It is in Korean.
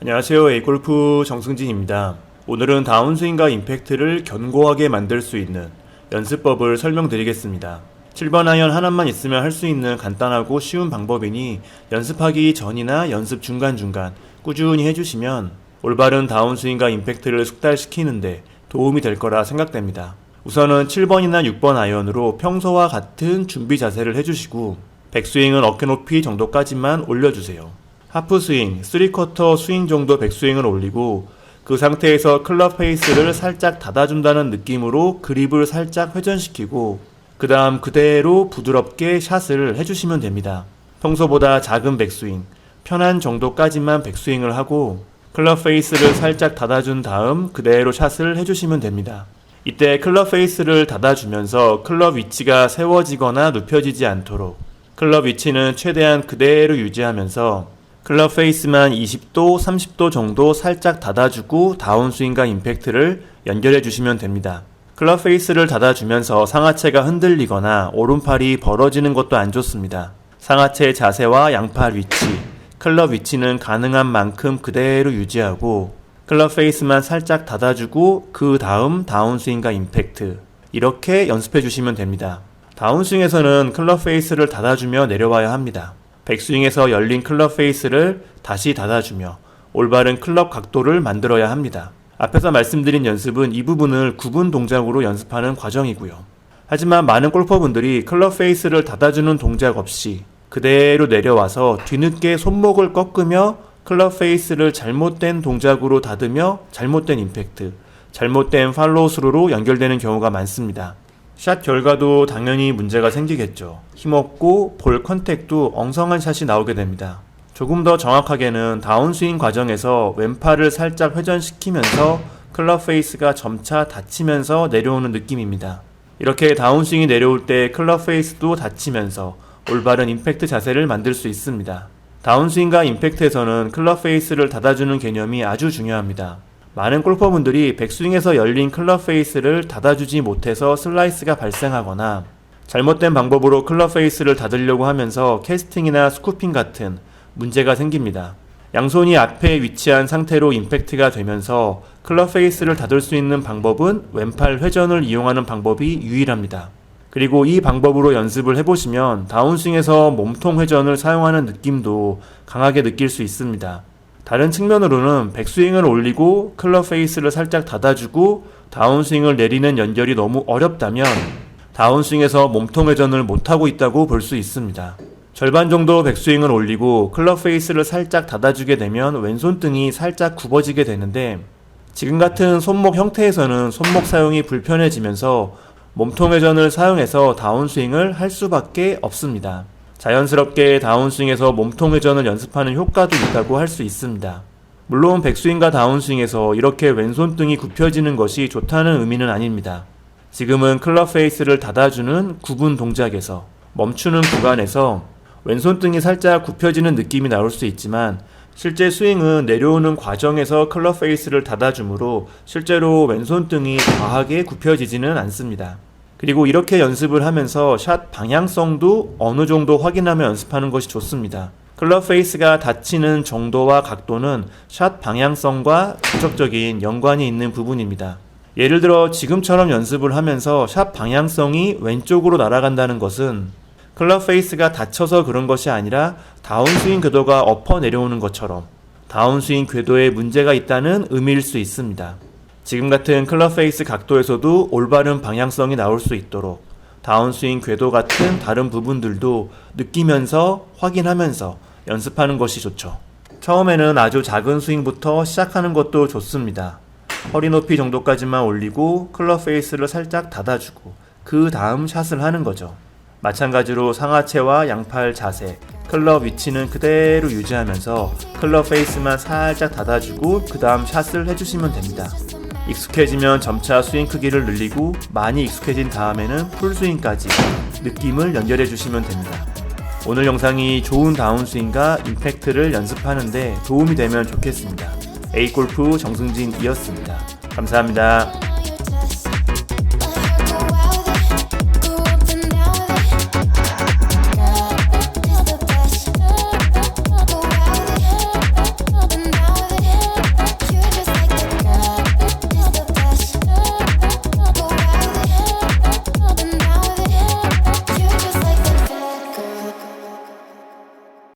안녕하세요. A골프 정승진입니다. 오늘은 다운스윙과 임팩트를 견고하게 만들 수 있는 연습법을 설명드리겠습니다. 7번 아이언 하나만 있으면 할 수 있는 간단하고 쉬운 방법이니 연습하기 전이나 연습 중간중간 꾸준히 해주시면 올바른 다운스윙과 임팩트를 숙달시키는데 도움이 될 거라 생각됩니다. 우선은 7번이나 6번 아이언으로 평소와 같은 준비 자세를 해주시고 백스윙은 어깨 높이 정도까지만 올려주세요. 하프 스윙, 3쿼터 스윙 정도 백스윙을 올리고 그 상태에서 클럽 페이스를 살짝 닫아준다는 느낌으로 그립을 살짝 회전시키고 그 다음 그대로 부드럽게 샷을 해주시면 됩니다. 평소보다 작은 백스윙, 편한 정도까지만 백스윙을 하고 클럽 페이스를 살짝 닫아준 다음 그대로 샷을 해주시면 됩니다. 이때 클럽 페이스를 닫아주면서 클럽 위치가 세워지거나 눕혀지지 않도록 클럽 위치는 최대한 그대로 유지하면서 클럽 페이스만 20도, 30도 정도 살짝 닫아주고 다운스윙과 임팩트를 연결해 주시면 됩니다. 클럽 페이스를 닫아주면서 상하체가 흔들리거나 오른팔이 벌어지는 것도 안 좋습니다. 상하체 자세와 양팔 위치, 클럽 위치는 가능한 만큼 그대로 유지하고 클럽 페이스만 살짝 닫아주고 그 다음 다운스윙과 임팩트 이렇게 연습해 주시면 됩니다. 다운스윙에서는 클럽 페이스를 닫아주며 내려와야 합니다. 백스윙에서 열린 클럽 페이스를 다시 닫아주며 올바른 클럽 각도를 만들어야 합니다. 앞에서 말씀드린 연습은 이 부분을 구분 동작으로 연습하는 과정이고요. 하지만 많은 골퍼분들이 클럽 페이스를 닫아주는 동작 없이 그대로 내려와서 뒤늦게 손목을 꺾으며 클럽 페이스를 잘못된 동작으로 닫으며 잘못된 임팩트, 잘못된 팔로우 스루로 연결되는 경우가 많습니다. 샷 결과도 당연히 문제가 생기겠죠. 힘없고 볼 컨택도 엉성한 샷이 나오게 됩니다. 조금 더 정확하게는 다운스윙 과정에서 왼팔을 살짝 회전시키면서 클럽 페이스가 점차 닫히면서 내려오는 느낌입니다. 이렇게 다운스윙이 내려올 때 클럽 페이스도 닫히면서 올바른 임팩트 자세를 만들 수 있습니다. 다운스윙과 임팩트에서는 클럽 페이스를 닫아주는 개념이 아주 중요합니다. 많은 골퍼분들이 백스윙에서 열린 클럽 페이스를 닫아주지 못해서 슬라이스가 발생하거나 잘못된 방법으로 클럽 페이스를 닫으려고 하면서 캐스팅이나 스쿠핑 같은 문제가 생깁니다. 양손이 앞에 위치한 상태로 임팩트가 되면서 클럽 페이스를 닫을 수 있는 방법은 왼팔 회전을 이용하는 방법이 유일합니다. 그리고 이 방법으로 연습을 해보시면 다운스윙에서 몸통 회전을 사용하는 느낌도 강하게 느낄 수 있습니다. 다른 측면으로는 백스윙을 올리고 클럽 페이스를 살짝 닫아주고 다운스윙을 내리는 연결이 너무 어렵다면 다운스윙에서 몸통 회전을 못하고 있다고 볼 수 있습니다. 절반 정도 백스윙을 올리고 클럽 페이스를 살짝 닫아주게 되면 왼손등이 살짝 굽어지게 되는데 지금 같은 손목 형태에서는 손목 사용이 불편해지면서 몸통 회전을 사용해서 다운스윙을 할 수밖에 없습니다. 자연스럽게 다운스윙에서 몸통 회전을 연습하는 효과도 있다고 할 수 있습니다. 물론 백스윙과 다운스윙에서 이렇게 왼손등이 굽혀지는 것이 좋다는 의미는 아닙니다. 지금은 클럽 페이스를 닫아주는 구분 동작에서 멈추는 구간에서 왼손등이 살짝 굽혀지는 느낌이 나올 수 있지만 실제 스윙은 내려오는 과정에서 클럽 페이스를 닫아주므로 실제로 왼손등이 과하게 굽혀지지는 않습니다. 그리고 이렇게 연습을 하면서 샷 방향성도 어느 정도 확인하며 연습하는 것이 좋습니다. 클럽 페이스가 닫히는 정도와 각도는 샷 방향성과 직접적인 연관이 있는 부분입니다. 예를 들어 지금처럼 연습을 하면서 샷 방향성이 왼쪽으로 날아간다는 것은 클럽 페이스가 닫혀서 그런 것이 아니라 다운스윙 궤도가 엎어 내려오는 것처럼 다운스윙 궤도에 문제가 있다는 의미일 수 있습니다. 지금 같은 클럽 페이스 각도에서도 올바른 방향성이 나올 수 있도록 다운스윙 궤도 같은 다른 부분들도 느끼면서 확인하면서 연습하는 것이 좋죠. 처음에는 아주 작은 스윙부터 시작하는 것도 좋습니다. 허리 높이 정도까지만 올리고 클럽 페이스를 살짝 닫아주고 그 다음 샷을 하는 거죠. 마찬가지로 상하체와 양팔 자세, 클럽 위치는 그대로 유지하면서 클럽 페이스만 살짝 닫아주고 그 다음 샷을 해주시면 됩니다. 익숙해지면 점차 스윙 크기를 늘리고 많이 익숙해진 다음에는 풀스윙까지 느낌을 연결해 주시면 됩니다. 오늘 영상이 좋은 다운스윙과 임팩트를 연습하는데 도움이 되면 좋겠습니다. A골프 정승진이었습니다. 감사합니다.